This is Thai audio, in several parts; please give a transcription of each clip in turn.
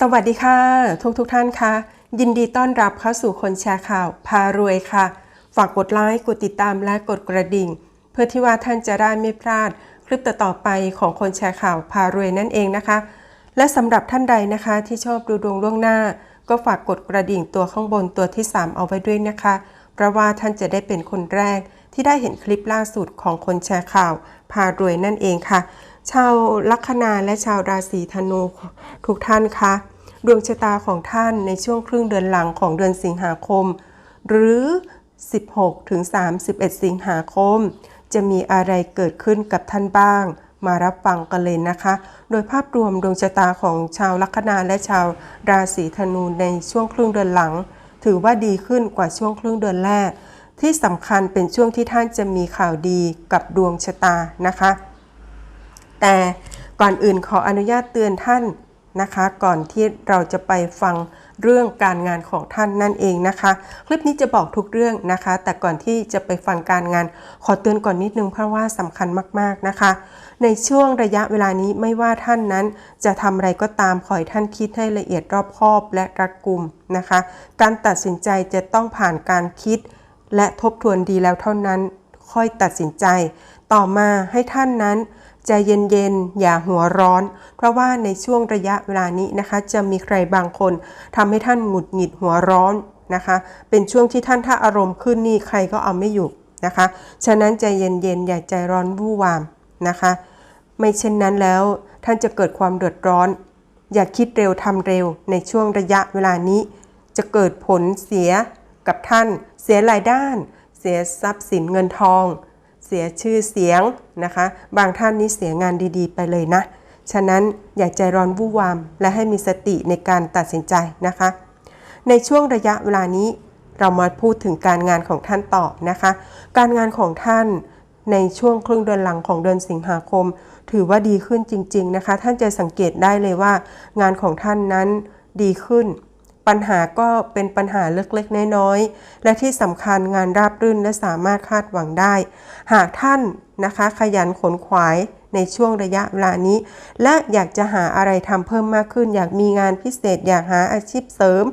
สวัสดีค่ะ ทุกทุกท่านค่ะ ยินดีต้อนรับเข้าสู่คนแชร์ข่าว พารวยค่ะ ฝากกดไลค์กดติดตามและกดกระดิ่ง เพื่อที่ว่าท่านจะได้ไม่พลาด คลิปต่อๆไปของคนแชร์ข่าวพารวยนั่นเองนะคะ และสำหรับท่านใดนะคะ ที่ชอบดูดวงล่วงหน้า ก็ฝากกดกระดิ่งตัวข้างบนตัวที่ 3 เอาไว้ด้วยนะคะ เพราะว่าท่านจะได้เป็นคนแรก ที่ได้เห็นคลิปล่าสุดของคนแชร์ข่าว พารวยนั่นเองค่ะ ชาวลัคนาและชาวราศีธนูทุกท่านคะ ดวงชะตาของท่านในช่วงครึ่งเดือนหลังของเดือนสิงหาคม หรือ 16 ถึง 31 สิงหาคม จะมีอะไรเกิดขึ้นกับท่านบ้าง มารับฟังกันเลยนะคะ โดยภาพรวมดวงชะตาของชาวลัคนาและชาวราศีธนูในช่วงครึ่งเดือนหลัง ถือว่าดีขึ้นกว่าช่วงครึ่งเดือนแรก ที่สำคัญเป็นช่วงที่ท่านจะมีข่าวดีกับดวงชะตานะคะ แต่ก่อนอื่นขออนุญาตเตือนท่านนะคะ ก่อนที่เราจะไปฟังเรื่องการงานของท่านนั่นเองนะคะ คลิปนี้จะบอกทุกเรื่องนะคะ แต่ก่อนที่จะไปฟังการงาน ขอเตือนก่อนนิดนึงเพราะว่าสำคัญมากๆนะคะ ในช่วงระยะเวลานี้ไม่ว่าท่านนั้น จะทำอะไรก็ตามขอให้ท่านคิดให้ละเอียดรอบคอบและรัดกุมนะคะ การตัดสินใจจะต้องผ่านการคิด และทบทวนดีแล้วเท่านั้น ค่อยตัดสินใจ ต่อมาให้ท่านนั้นใจเย็นๆ อย่าหัวร้อน เพราะว่าในช่วงระยะเวลานี้นะคะ จะมีใครบางคนทำให้ท่านหงุดหงิดหัวร้อนนะคะ เป็นช่วงที่ท่านถ้าอารมณ์ขึ้นนี่ใครก็เอาไม่อยู่นะคะ ฉะนั้นใจเย็นๆ อย่าใจร้อนวู่วามนะคะ ไม่เช่นนั้นแล้วท่านจะเกิดความเดือดร้อน อย่าคิดเร็วทำเร็วในช่วงระยะเวลานี้ จะเกิดผลเสียกับท่าน เสียรายด้าน เสียทรัพย์สินเงินทอง เสียชื่อเสียงนะคะ บางท่านนี่เสียงานดีๆ ไปเลยนะ ฉะนั้นอย่าใจร้อนวู่วาม และให้มีสติในการตัดสินใจนะคะ ในช่วงระยะเวลานี้เรามาพูดถึงการงานของท่านต่อนะคะ การงานของท่านในช่วงครึ่งเดือนหลังของเดือนสิงหาคม ถือว่าดีขึ้นจริง ๆนะคะ ท่านจะสังเกตได้เลยว่า งานของท่านนั้นดีขึ้น ปัญหาก็เป็นปัญหาเล็กๆ น้อยๆ และที่สำคัญงานราบรื่นและสามารถคาดหวังได้ หากท่านนะคะขยันขนขวายในช่วงระยะเวลานี้ และอยากจะหาอะไรทำเพิ่มมากขึ้น อยากมีงานพิเศษ อยากหาอาชีพเสริม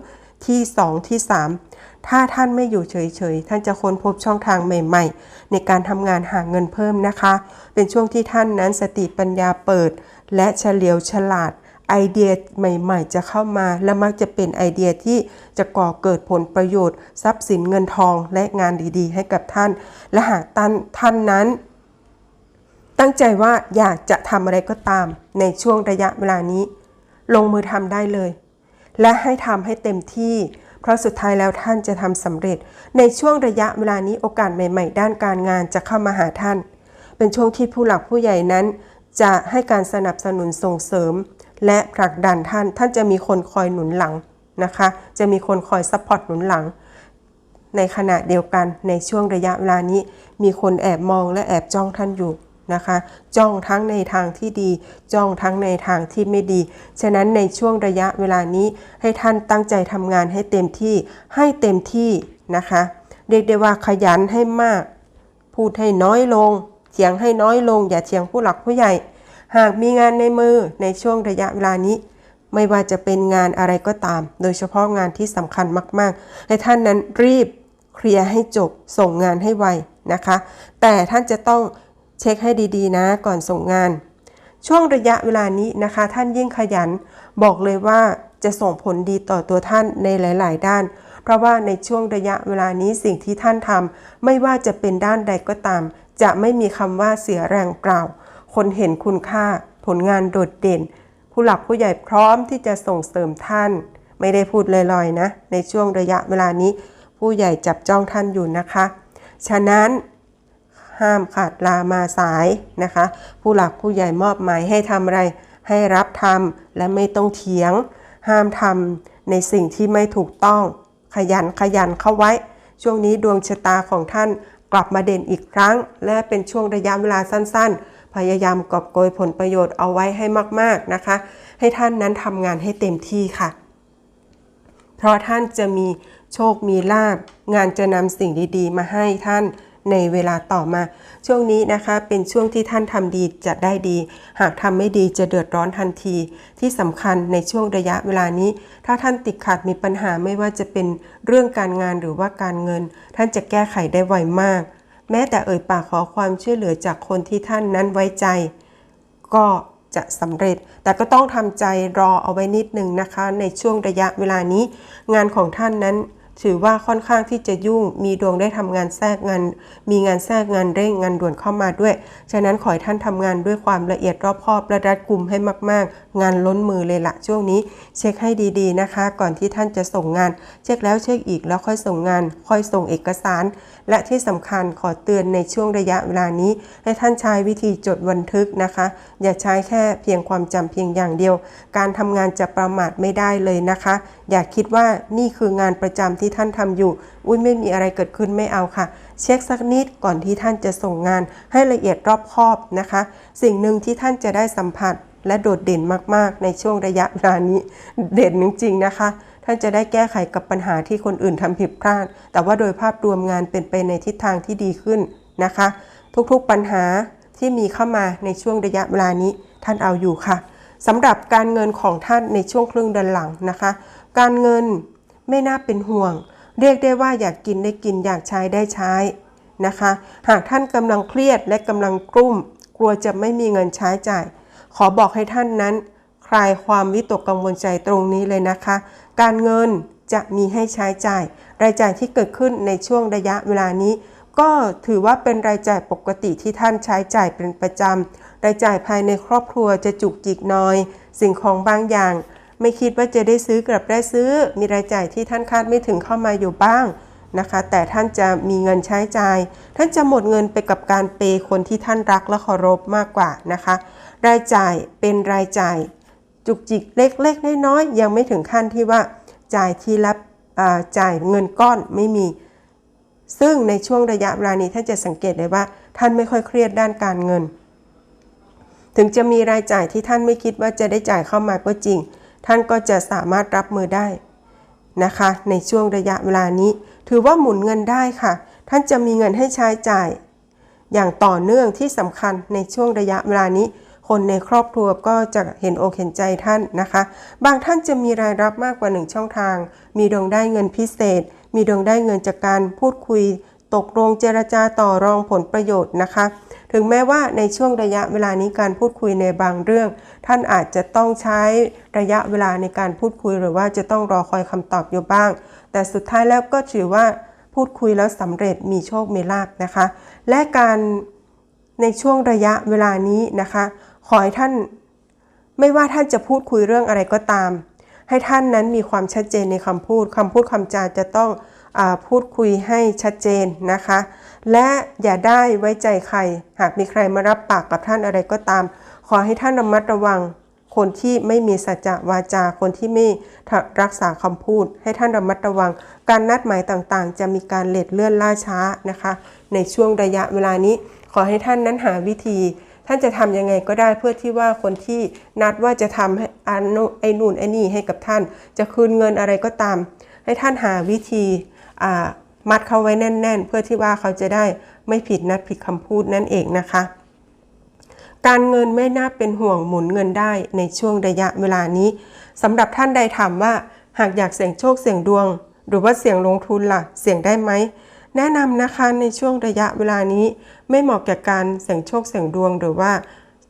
ที่ 2 ที่ 3 ถ้าท่านไม่อยู่เฉยๆ ท่านจะค้นพบช่องทางใหม่ๆ ในการทำงานหาเงินเพิ่มนะคะ เป็นช่วงที่ท่านนั้นสติปัญญาเปิด และเฉลียวฉลาด ไอเดียใหม่ๆ จะเข้ามา และมักจะเป็นไอเดียที่จะก่อเกิดผลประโยชน์ ทรัพย์สินเงินทองและงานดีๆ ให้กับท่าน และหากท่านท่านนั้น ตั้งใจว่าอยากจะทำอะไรก็ตาม ในช่วงระยะเวลานี้ ลงมือทำได้เลย และให้ทำให้เต็มที่เพราะสุดท้ายแล้วท่านจะทำสำเร็จ ในช่วงระยะเวลานี้โอกาสใหม่ ๆ ด้านการงานจะเข้ามาหาท่าน เป็นช่วงที่ผู้หลักผู้ใหญ่นั้น จะให้การสนับสนุนส่งเสริม และผลักดันท่านท่านจะมีคนคอยหนุนหลังนะคะ จะมีคนคอยซัพพอร์ตหนุนหลัง ในขณะเดียวกันในช่วงระยะเวลานี้ มีคนแอบมองและแอบจ้องท่านอยู่นะคะ จ้องทั้งในทางที่ดี จ้องทั้งในทางที่ไม่ดี ฉะนั้นในช่วงระยะเวลานี้ให้ท่านตั้งใจทำงานให้เต็มที่ให้เต็มที่นะคะ เรียกได้ว่าขยันให้มาก พูดให้น้อยลงเถียงให้น้อยลง อย่าเถียงผู้หลักผู้ใหญ่ หากมีงานในมือในช่วงระยะเวลานี้ ไม่ว่าจะเป็นงานอะไรก็ตาม โดยเฉพาะงานที่สำคัญมาก ๆ ให้ท่านนั้นรีบเคลียร์ให้จบส่งงานให้ไวนะคะ แต่ท่านจะต้องเช็คให้ดีๆ นะก่อนส่งงาน ช่วงระยะเวลานี้นะคะ ท่านยิ่งขยันบอกเลยว่าจะส่งผลดีต่อตัวท่านในหลาย ๆ ด้าน เพราะว่าในช่วงระยะเวลานี้สิ่งที่ท่านทำไม่ว่าจะเป็นด้านใดก็ตาม จะไม่มีคำว่าเสียแรงเปล่า คนเห็นคุณค่า ผลงานโดดเด่น ผู้หลักผู้ใหญ่พร้อมที่จะส่งเสริมท่าน ไม่ได้พูดลอยๆนะ ในช่วงระยะเวลานี้ ผู้ใหญ่จับจ้องท่านอยู่นะคะ ฉะนั้นห้ามขาดลามาสายนะคะ ผู้หลักผู้ใหญ่มอบหมายให้ทำอะไร ให้รับทำและไม่ต้องเถียง ห้ามทำในสิ่งที่ไม่ถูกต้อง ขยันขยันเข้าไว้ ช่วงนี้ดวงชะตาของท่านกลับมาเด่นอีกครั้ง และเป็นช่วงระยะเวลาสั้นๆ พยายามกอบโกยผลประโยชน์เอาไว้ให้มากๆนะคะ ให้ท่านนั้นทำงานให้เต็มที่ค่ะ เพราะท่านจะมีโชคมีลาบงานจะนำสิ่งดีๆ มาให้ท่านในเวลาต่อมา ช่วงนี้นะคะเป็นช่วงที่ท่านทำดีจะได้ดี หากทำไม่ดีจะเดือดร้อนทันที ที่สำคัญในช่วงระยะเวลานี้ ถ้าท่านติดขัดมีปัญหาไม่ว่าจะเป็นเรื่องการงานหรือว่าการเงิน ท่านจะแก้ไขได้ไวมาก แม้แต่เอ่ยปากขอความช่วยเหลือจากคนที่ท่านนั้นไว้ใจ ก็จะสำเร็จ แต่ก็ต้องทำใจรอเอาไว้นิดหนึ่งนะคะ ในช่วงระยะเวลานี้ งานของท่านนั้น ถือว่าค่อนข้างที่จะยุ่ง มีดวงได้ทำงานแทรกงาน มีงานแทรกงานเร่งงานด่วนเข้ามาด้วย ฉะนั้นขอให้ท่านทำงานด้วยความละเอียดรอบคอบและรัดกลุ่มให้มาก ๆ งานล้นมือเลยละช่วงนี้ เช็คให้ดีๆนะคะ ก่อนที่ท่านจะส่งงาน เช็คแล้วเช็คอีกแล้วค่อยส่งงาน ค่อยส่งเอกสาร และที่สำคัญขอเตือนในช่วงระยะเวลานี้ ให้ท่านใช้วิธีจดบันทึกนะคะ อย่าใช้แค่เพียงความจำเพียงอย่างเดียว การทำงานจะประมาทไม่ได้เลยนะคะ อย่าคิดว่านี่คืองานประจำที่ท่านทำอยู่ อุ้ยไม่มีอะไรเกิดขึ้นไม่เอาค่ะ เช็คสักนิดก่อนที่ท่านจะส่งงานให้ละเอียดรอบคอบนะคะ สิ่งหนึ่งที่ท่านจะได้สัมผัสและโดดเด่นมากๆ ในช่วงระยะเวลานี้เด่นจริงๆนะคะ ท่านจะได้แก้ไขกับปัญหาที่คนอื่นทำผิดพลาด แต่ว่าโดยภาพรวมงานเป็นไปในทิศทางที่ดีขึ้นนะคะ ทุกๆปัญหาที่มีเข้ามาในช่วงระยะเวลานี้ท่านเอาอยู่ค่ะสำหรับการเงินของท่านในช่วงครึ่งเดือนหลังนะคะ การเงิน ไม่น่าเป็นห่วง เรียกได้ว่าอยากกินได้กินอยากใช้ได้ใช้นะคะ หากท่านกำลังเครียดและกำลังกลุ้ม กลัวจะไม่มีเงินใช้จ่าย ขอบอกให้ท่านนั้น คลายความวิตกกังวลใจตรงนี้เลยนะคะ การเงินจะมีให้ใช้จ่าย รายจ่ายที่เกิดขึ้นในช่วงระยะเวลานี้ ก็ถือว่าเป็นรายจ่ายปกติที่ท่านใช้จ่ายเป็นประจำรายจ่ายภายในครอบครัวจะจุกจิกน้อย สิ่งของบางอย่าง ไม่คิดว่าจะได้ซื้อกลับได้ซื้อ มีรายจ่ายที่ท่านคาดไม่ถึงเข้ามาอยู่บ้างนะคะ แต่ท่านจะมีเงินใช้จ่าย ท่านจะหมดเงินไปกับการเปย์คนที่ท่านรักและเคารพมากกว่านะคะ รายจ่ายเป็นรายจ่าย จุกจิกเล็กๆน้อยๆยังไม่ถึงขั้นที่ว่าจ่ายทีละอ่าจ่ายเงินก้อนไม่มี ซึ่งในช่วงระยะเวลานี้ท่านจะสังเกตได้ว่า ท่านไม่ค่อยเครียดด้านการเงิน ถึงจะมีรายจ่ายที่ท่านไม่คิดว่าจะได้จ่ายเข้ามาก็จริง ท่านก็จะสามารถรับมือได้นะคะ ในช่วงระยะเวลานี้ ถือว่าหมุนเงินได้ค่ะ ท่านจะมีเงินให้ใช้จ่าย อย่างต่อเนื่องที่สำคัญในช่วงระยะเวลานี้ คนในครอบครัวก็จะเห็นอกเห็นใจท่านนะคะ บางท่านจะมีรายรับมากกว่าหนึ่งช่องทาง มีดวงได้เงินพิเศษ มีดวงได้เงินจากการพูดคุย ตกลงเจรจาต่อรองผลประโยชน์นะคะ ถึงแม้ว่าในช่วงระยะเวลานี้การพูดคุยในบางเรื่อง ท่านอาจจะต้องใช้ระยะเวลาในการพูดคุยหรือว่าจะต้องรอคอยคำตอบอยู่บ้าง แต่สุดท้ายแล้วก็ถือว่าพูดคุยแล้วสำเร็จมีโชคมีลาภนะคะ และการในช่วงระยะเวลานี้นะคะ ขอให้ท่านไม่ว่าท่านจะพูดคุยเรื่องอะไรก็ตาม ให้ท่านนั้นมีความชัดเจนในคำพูดคำพูดคำจาจะต้อง พูดคุยให้ชัดเจนนะคะ และอย่าได้ไว้ใจใคร หากมีใครมารับปากกับท่านอะไรก็ตาม ขอให้ท่านระมัดระวัง คนที่ไม่มีสัจจะวาจา คนที่ไม่รักษาคำพูด ให้ท่านระมัดระวัง การนัดหมายต่างๆ จะมีการเลทเลื่อนล่าช้านะคะ ในช่วงระยะเวลานี้ ขอให้ท่านนั้นหาวิธีท่านจะทำยังไงก็ได้เพื่อที่ว่าคนที่นัดว่าจะทำให้อันไอ้นู่นไอ้นี่ให้กับท่าน จะคืนเงินอะไรก็ตาม ให้ท่านหาวิธี มัดเขาไว้แน่น ๆ เพื่อที่ว่าเขาจะได้ไม่ผิดนัดผิดคำพูดนั่นเองนะคะ การเงินไม่น่าเป็นห่วงหมุนเงินได้ในช่วงระยะเวลานี้สำหรับท่านใดถามว่าหากอยากเสี่ยงโชคเสี่ยงดวง หรือว่าเสี่ยงลงทุนล่ะ เสี่ยงได้ไหมแนะนำนะคะในช่วงระยะเวลานี้ไม่เหมาะแก่การเสี่ยงโชคเสี่ยงดวง หรือว่า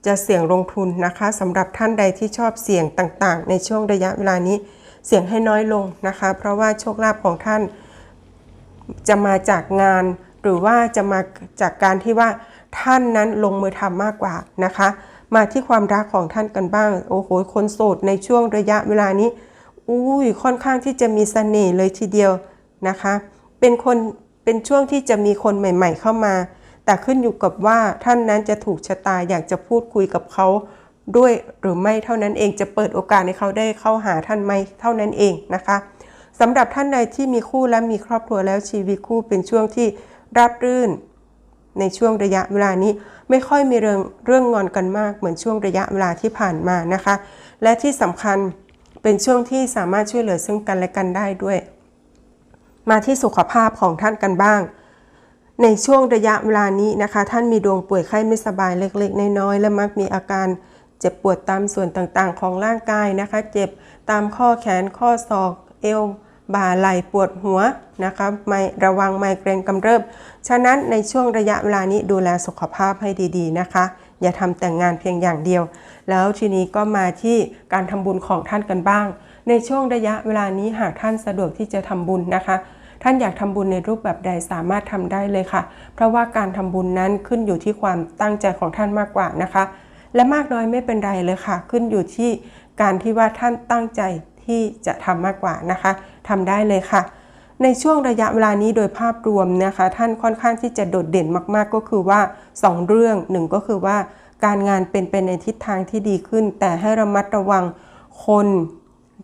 จะเสี่ยงลงทุนนะคะสำหรับท่านใดที่ชอบเสี่ยงต่างๆ ในช่วงระยะเวลานี้ เสี่ยงให้น้อยลงนะคะ เพราะว่าโชคลาภของท่าน จะมาจากงาน หรือว่าจะมาจากการที่ว่าท่านนั้นลงมือทำมากกว่านะคะ มาที่ความรักของท่านกันบ้าง โอ้โห คนโสดในช่วงระยะเวลานี้ อุ้ยค่อนข้างที่จะมีเสน่ห์เลยทีเดียวนะคะ เป็นคนเป็นช่วงที่จะมีคนใหม่ ๆ เข้ามา แต่ขึ้นอยู่กับว่าท่านนั้นจะถูกชะตาอยากจะพูดคุยกับเขาด้วยหรือไม่เท่านั้นเองจะเปิดโอกาสให้เขาได้เข้าหาท่านไหมเท่านั้นเองนะคะ สำหรับท่านใดที่มีคู่และมีครอบครัวแล้วชีวิตคู่เป็นช่วงที่ราบรื่น ในช่วงระยะเวลานี้ไม่ค่อยมีเรื่องเรื่องงอนกันมากเหมือนช่วงระยะเวลาที่ผ่านมานะคะ และที่สำคัญเป็นช่วงที่สามารถช่วยเหลือซึ่งกันและกันได้ด้วย มาที่สุขภาพของท่านกันบ้าง ในช่วงระยะเวลานี้นะคะ ท่านมีดวงป่วยไข้ไม่สบายเล็กๆน้อยๆและมักมีอาการเจ็บปวดตามส่วนต่างๆ ของร่างกายนะคะ เจ็บตามข้อแขนข้อศอกเอว บ่าไหล่ปวดหัวนะคะไม่ระวังไมเกรนกำเริบ ฉะนั้นในช่วงระยะเวลานี้ดูแลสุขภาพให้ดีๆนะคะ อย่าทำแต่งงานเพียงอย่างเดียว แล้วทีนี้ก็มาที่การทำบุญของท่านกันบ้าง ในช่วงระยะเวลานี้หากท่านสะดวกที่จะทำบุญนะคะท่านอยากทำบุญในรูปแบบใดสามารถทำได้เลยค่ะ เพราะว่าการทำบุญนั้นขึ้นอยู่ที่ความตั้งใจของท่านมากกว่านะคะ และมากน้อยไม่เป็นไรเลยค่ะ ขึ้นอยู่ที่การที่ว่าท่านตั้งใจ ที่จะทำมากกว่านะคะทำได้เลยค่ะ ในช่วงระยะเวลานี้โดยภาพรวมนะคะ ท่านค่อนข้างที่จะโดดเด่นมากๆ ก็คือว่า 2 เรื่องหนึ่งก็คือว่าการงานเป็นไปนในทิศทางที่ดีขึ้น แต่ให้ระมัดระวังคน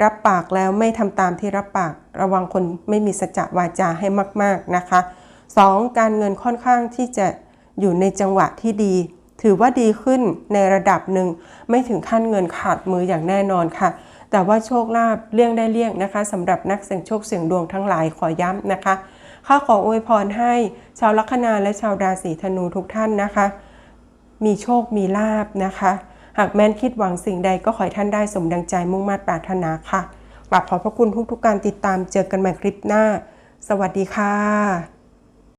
รับปากแล้วไม่ทำตามที่รับปาก ระวังคนไม่มีสัจจะวาจาให้มาก ๆนะคะ 2. การเงินค่อนข้างที่จะอยู่ในจังหวะที่ดี ถือว่าดีขึ้นในระดับหนึ่ง ไม่ถึงขั้นเงินขาดมืออย่างแน่นอนค่ะ แต่ว่าโชคลาภเลี่ยงได้เลี่ยงนะคะสำหรับนักเสี่ยงโชคเสี่ยงดวงทั้งหลายขอย้ำนะคะข้าขออวยพรให้ชาวลัคนาและชาวราศีธนูทุกท่านนะคะ มีโชคมีลาบนะคะ หากแม้นคิดหวังสิ่งใดก็ขอให้ท่านได้สมดังใจมุ่งมา่ปรารถนาค่ะกราบขอบพระคุณทุกๆการติดตามเจอกันใหม่คลิปหน้า สวัสดีค่ะ